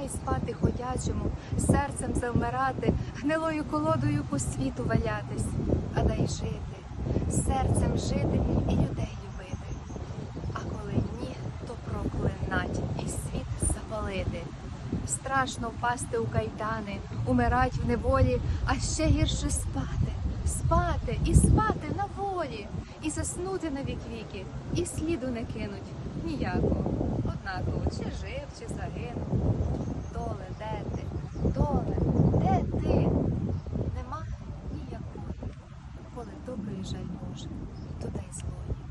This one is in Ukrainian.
Дай спати ходячому, серцем завмирати, гнилою колодою по світу валятись, а дай жити, серцем жити і людей любити. А коли ні, то проклинать і світ запалити. Страшно впасти у кайдани, умирать в неволі, а ще гірше спати, спати і спати на волі, і заснути на вік віки, і сліду не кинуть ніякого. Однаково, чи жив, чи загинув. Жаль Боже, туди злої.